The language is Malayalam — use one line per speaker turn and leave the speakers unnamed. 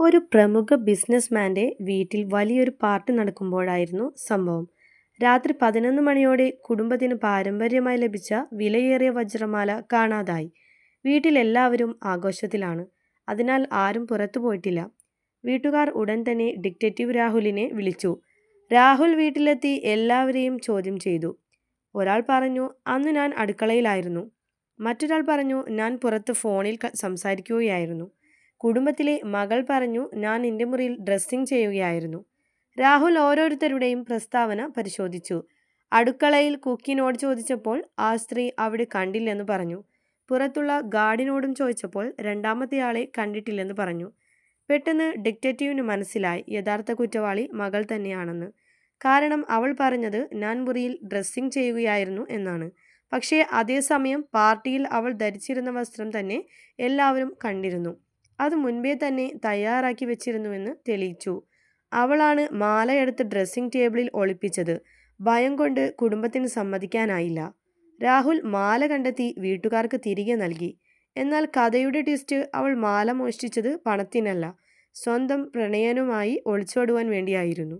ഒരു പ്രമുഖ ബിസിനസ്മാന്റെ വീട്ടിൽ വലിയൊരു പാർട്ടി നടക്കുമ്പോഴായിരുന്നു സംഭവം. രാത്രി പതിനൊന്ന് മണിയോടെ കുടുംബത്തിന് പാരമ്പര്യമായി ലഭിച്ച വിലയേറിയ വജ്രമാല കാണാതായി. വീട്ടിലെല്ലാവരും ആഘോഷത്തിലാണ്. അതിനാൽ ആരും പുറത്തു പോയിട്ടില്ല. വീട്ടുകാർ ഉടൻ തന്നെ ഡിക്റ്റേറ്റീവ് രാഹുലിനെ വിളിച്ചു. രാഹുൽ വീട്ടിലെത്തി എല്ലാവരെയും ചോദ്യം ചെയ്തു. ഒരാൾ പറഞ്ഞു അന്ന് ഞാൻ അടുക്കളയിലായിരുന്നു. മറ്റൊരാൾ പറഞ്ഞു ഞാൻ പുറത്ത് ഫോണിൽ സംസാരിക്കുകയായിരുന്നു. കുടുംബത്തിലെ മകൾ പറഞ്ഞു ഞാൻ എന്റെ മുറിയിൽ ഡ്രസ്സിംഗ് ചെയ്യുകയായിരുന്നു. രാഹുൽ ഓരോരുത്തരുടെയും പ്രസ്താവന പരിശോധിച്ചു. അടുക്കളയിൽ കുക്കിനോട് ചോദിച്ചപ്പോൾ ആ സ്ത്രീ അവിടെ കണ്ടില്ലെന്ന് പറഞ്ഞു. പുറത്തുള്ള ഗാർഡിനോടും ചോദിച്ചപ്പോൾ രണ്ടാമത്തെയാളെ കണ്ടിട്ടില്ലെന്ന് പറഞ്ഞു. പെട്ടെന്ന് ഡിക്റ്റേറ്റീവിന് മനസ്സിലായി യഥാർത്ഥ കുറ്റവാളി മകൾ തന്നെയാണെന്ന്. കാരണം അവൾ പറഞ്ഞത് ഞാൻ മുറിയിൽ ഡ്രസ്സിംഗ് ചെയ്യുകയായിരുന്നു എന്നാണ്. പക്ഷേ അതേസമയം പാർട്ടിയിൽ അവൾ ധരിച്ചിരുന്ന വസ്ത്രം തന്നെ എല്ലാവരും കണ്ടിരുന്നു. അത് മുൻപേ തന്നെ തയ്യാറാക്കി വെച്ചിരുന്നുവെന്ന് തെളിയിച്ചു. അവളാണ് മാലയെടുത്ത് ഡ്രസ്സിംഗ് ടേബിളിൽ ഒളിപ്പിച്ചത്. ഭയം കൊണ്ട് കുടുംബത്തിന് സമ്മതിക്കാനായില്ല. രാഹുൽ മാല കണ്ടെത്തി വീട്ടുകാർക്ക് തിരികെ നൽകി. എന്നാൽ കഥയുടെ ട്വിസ്റ്റ് അവൾ മാല മോഷ്ടിച്ചത് പണത്തിനല്ല, സ്വന്തം പ്രണയനുമായി ഒളിച്ചോടുവാൻ വേണ്ടിയായിരുന്നു.